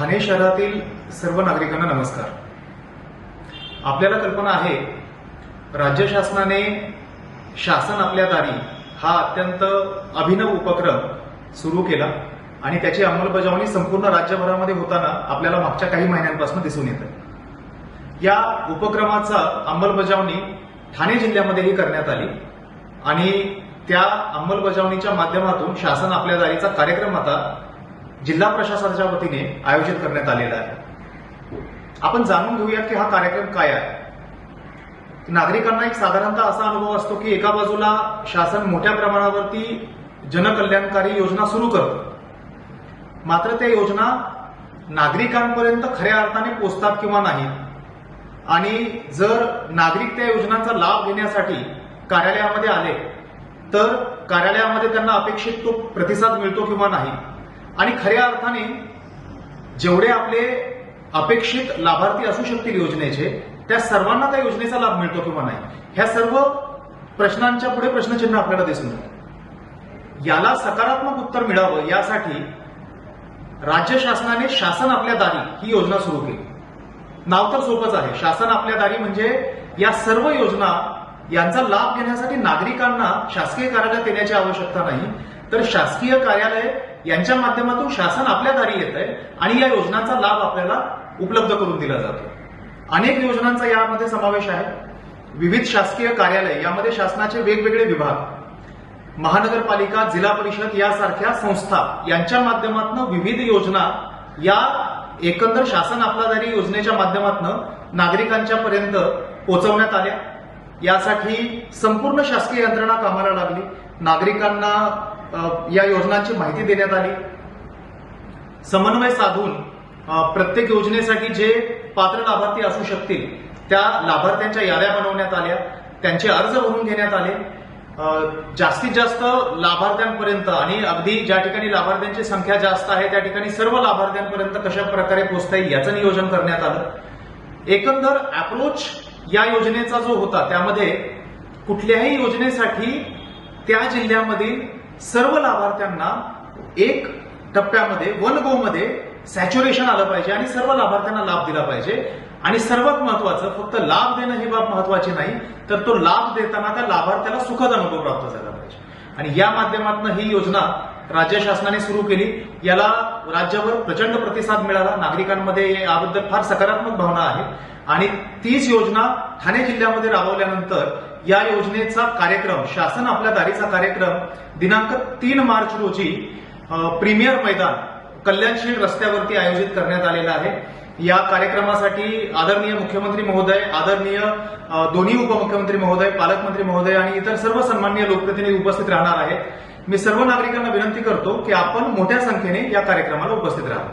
ठाणे शहरातील सर्व नागरिकांना नमस्कार. आपल्याला कल्पना आहे राज्य शासनाने शासन आपल्या दारी हा अत्यंत अभिनव उपक्रम सुरू केला आणि त्याची अंमलबजावणी संपूर्ण राज्यभरामध्ये होताना आपल्याला मागच्या काही महिन्यांपासून दिसून येतं या उपक्रमाचा अंमलबजावणी ठाणे जिल्ह्यामध्येही करण्यात आली आणि त्या अंमलबजावणीच्या माध्यमातून शासन आपल्या दारीचा कार्यक्रम आता जिल्हा प्रशासनाच्या वतीने आयोजित करण्यात आलेला आहे. आपण जाणून घेऊयात की हा कार्यक्रम काय आहे. नागरिकांना एक साधारणतः असा अनुभव असतो की एका बाजूला शासन मोठ्या प्रमाणावरती जनकल्याणकारी योजना सुरू करतं. मात्र त्या योजना नागरिकांपर्यंत खऱ्या अर्थाने पोचतात किंवा नाही आणि जर नागरिक त्या योजनांचा लाभ घेण्यासाठी कार्यालयामध्ये आले तर कार्यालयामध्ये त्यांना अपेक्षित तो प्रतिसाद मिळतो किंवा नाही. आणि खऱ्या अर्थाने जेवढे आपले अपेक्षित लाभार्थी असू शकतील योजनेचे त्या सर्वांना त्या योजनेचा लाभ मिळतो किंवा नाही? ह्या सर्व प्रश्नांच्या पुढे प्रश्नचिन्ह आपल्याला दिसून याला सकारात्मक उत्तर मिळावं यासाठी राज्य शासनाने शासन आपल्या दारी ही योजना सुरू केली. नाव तर सोपंच आहे. शासन आपल्या दारी म्हणजे या सर्व योजना यांचा लाभ घेण्यासाठी नागरिकांना शासकीय कार्यालयात येण्याची आवश्यकता नाही. तर शासकीय कार्यालय यांच्या माध्यमातून शासन आपल्या दारी येत आहे आणि या योजनांचा लाभ आपल्याला उपलब्ध करून दिला जातो अनेक योजनांचा यामध्ये समावेश आहे. विविध शासकीय कार्यालय यामध्ये शासनाचे वेगवेगळे विभाग महानगरपालिका जिल्हा परिषद यासारख्या संस्था यांच्या माध्यमातून विविध योजना या एकंदर शासन आपला दारी योजनेच्या माध्यमातून नागरिकांच्या पर्यंत पोहोचवण्यात आल्या. यासाठी संपूर्ण शासकीय यंत्रणा कामाला लागली. नागरिकांना या योजनांची माहिती देण्यात आली. समन्वय साधून प्रत्येक योजनेसाठी जे पात्र लाभार्थी असू शकतील त्या लाभार्थ्यांच्या याद्या बनवण्यात आल्या. त्यांचे अर्ज भरून घेण्यात आले. जास्तीत जास्त लाभार्थ्यांपर्यंत आणि अगदी ज्या ठिकाणी लाभार्थ्यांची संख्या जास्त आहे त्या ठिकाणी सर्व लाभार्थ्यांपर्यंत कशा प्रकारे पोहोचता येईल याचं नियोजन करण्यात आलं. एकंदर अप्रोच या योजनेचा जो होता त्यामध्ये कुठल्याही योजनेसाठी त्या जिल्ह्यामधील सर्व लाभार्थ्यांना एक टप्प्यामध्ये वन गो मध्ये सॅच्युरेशन आलं पाहिजे आणि सर्व लाभार्थ्यांना लाभ दिला पाहिजे. आणि सर्वात महत्वाचं फक्त लाभ देणं ही बाब महत्वाची नाही तर तो लाभ देताना त्या लाभार्थ्याला सुखद अनुभव प्राप्त झाला पाहिजे. आणि या माध्यमातून ही योजना राज्य शासनाने सुरू केली. याला राज्यभर प्रचंड प्रतिसाद मिळाला. नागरिकांमध्ये याबद्दल फार सकारात्मक भावना आहे. आणि तीच योजना ठाणे जिल्ह्यामध्ये राबवल्यानंतर या योजनेचा कार्यक्रम शासन आपल्या दारीचा कार्यक्रम दिनांक तीन मार्च रोजी प्रीमियर मैदान कल्याणशील रस्त्यावरती आयोजित करण्यात आलेला आहे. या कार्यक्रमासाठी आदरणीय मुख्यमंत्री महोदय आदरणीय दोन्ही उपमुख्यमंत्री महोदय पालकमंत्री महोदय आणि इतर सर्व सन्माननीय लोकप्रतिनिधी उपस्थित राहणार आहेत. मी सर्व नागरिकांना विनंती करतो की आपण मोठ्या संख्येने या कार्यक्रमाला उपस्थित राहा